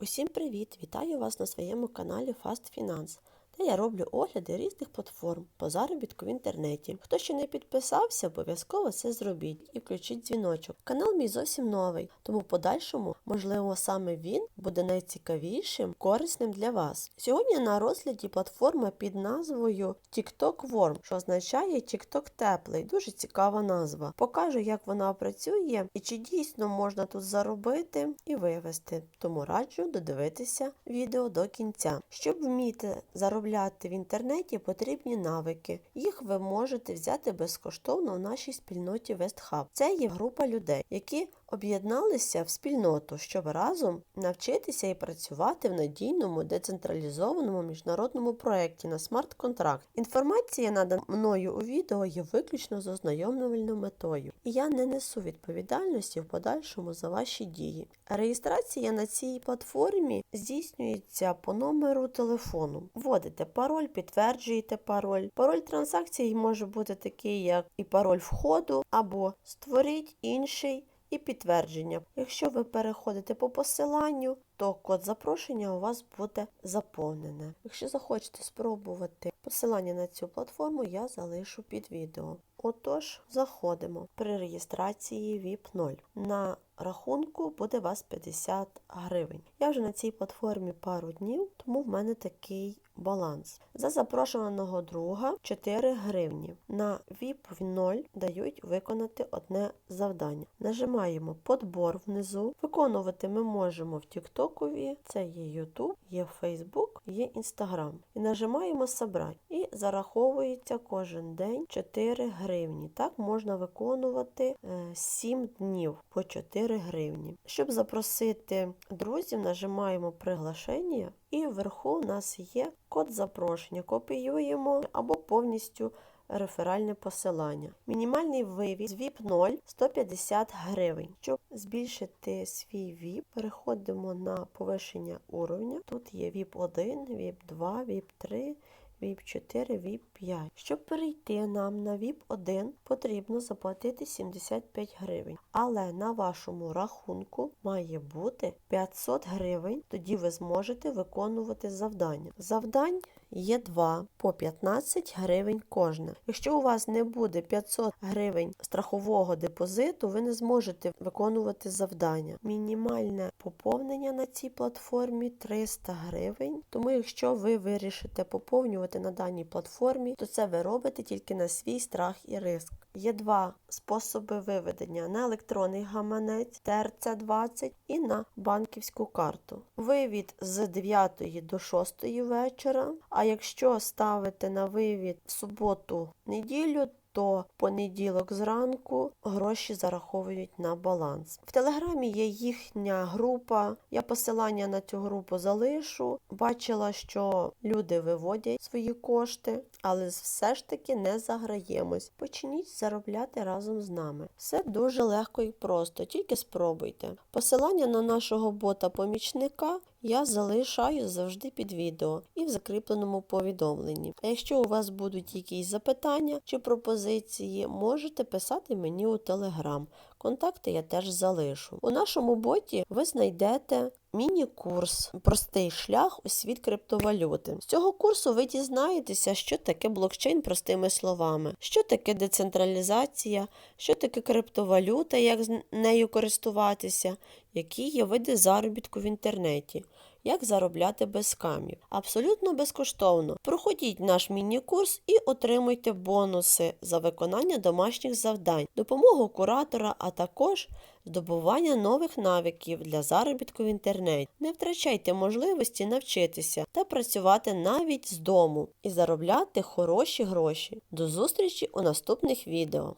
Усім привіт! Вітаю вас на своєму каналі Fast Finance, де я роблю огляди різних платформ по заробітку в інтернеті. Хто ще не підписався, обов'язково це зробіть і включіть дзвіночок. Канал мій зовсім новий, тому в подальшому, можливо, саме він буде найцікавішим, корисним для вас. Сьогодні на розгляді платформа під назвою TikTok Warm, що означає TikTok теплий. Дуже цікава назва. Покажу, як вона працює і чи дійсно можна тут заробити і вивести. Тому раджу додивитися відео до кінця. Щоб вміти заробляти в інтернеті, потрібні навики. Їх ви можете взяти безкоштовно в нашій спільноті Вестхаб. Це є група людей, які об'єдналися в спільноту, щоб разом навчитися і працювати в надійному децентралізованому міжнародному проєкті на смарт-контракт. Інформація надана мною у відео є виключно з ознайомлювальною метою, і я не несу відповідальності в подальшому за ваші дії. Реєстрація на цій платформі здійснюється по номеру телефону. Вводите пароль, підтверджуєте пароль. Пароль транзакції може бути такий, як і пароль входу, або створіть інший і підтвердження. Якщо ви переходите по посиланню, то код запрошення у вас буде заповнене. Якщо захочете спробувати посилання на цю платформу, я залишу під відео. Отож, заходимо при реєстрації VIP 0. На рахунку буде вас 50 гривень. Я вже на цій платформі пару днів, тому в мене такий баланс. За запрошеного друга 4 гривні. На VIP 0 дають виконати одне завдання. Нажимаємо подбор внизу. Виконувати ми можемо в Тіктокові, це є YouTube, є Facebook, є Instagram. І нажимаємо Собрати. І зараховується кожен день 4 гривні. Так можна виконувати 7 днів по 4 гривні. Щоб запросити друзів, нажимаємо приглашення, і вверху у нас є код запрошення. Копіюємо або повністю реферальне посилання. Мінімальний вивіз VIP 0 150 гривень. Щоб збільшити свій VIP, переходимо на повищення уровня. Тут є VIP 1, VIP 2, VIP 3. VIP 4, VIP 5. Щоб перейти нам на VIP 1, потрібно заплатити 75 гривень. Але на вашому рахунку має бути 500 гривень, тоді ви зможете виконувати завдання. Завдань є два по 15 гривень кожне. Якщо у вас не буде 500 гривень страхового депозиту, ви не зможете виконувати завдання. Мінімальне поповнення на цій платформі 300 гривень. Тому, якщо ви вирішите поповнювати на даній платформі, то це ви робите тільки на свій страх і риск. Є два способи виведення на електронний гаманець ТРЦ20 і на банківську карту. Вивід з 9 до 6 вечора. А якщо ставите на вивід в суботу неділю, то понеділок зранку гроші зараховують на баланс. В телеграмі є їхня група. Я посилання на цю групу залишу. Бачила, що люди виводять свої кошти, але все ж таки не заграємось. Почніть заробляти разом з нами. Все дуже легко і просто, тільки спробуйте. Посилання на нашого бота-помічника я залишаю завжди під відео і в закріпленому повідомленні. А якщо у вас будуть якісь запитання чи пропозиції, можете писати мені у телеграм. Контакти я теж залишу. У нашому боті ви знайдете міні-курс Простий шлях у світ криптовалюти. З цього курсу ви дізнаєтеся, що таке блокчейн простими словами, що таке децентралізація, що таке криптовалюта, як з нею користуватися, які є види заробітку в інтернеті. Як заробляти без скамів. Абсолютно безкоштовно. Проходіть наш міні-курс і отримуйте бонуси за виконання домашніх завдань, допомогу куратора, а також здобування нових навиків для заробітку в інтернеті. Не втрачайте можливості навчитися та працювати навіть з дому і заробляти хороші гроші. До зустрічі у наступних відео.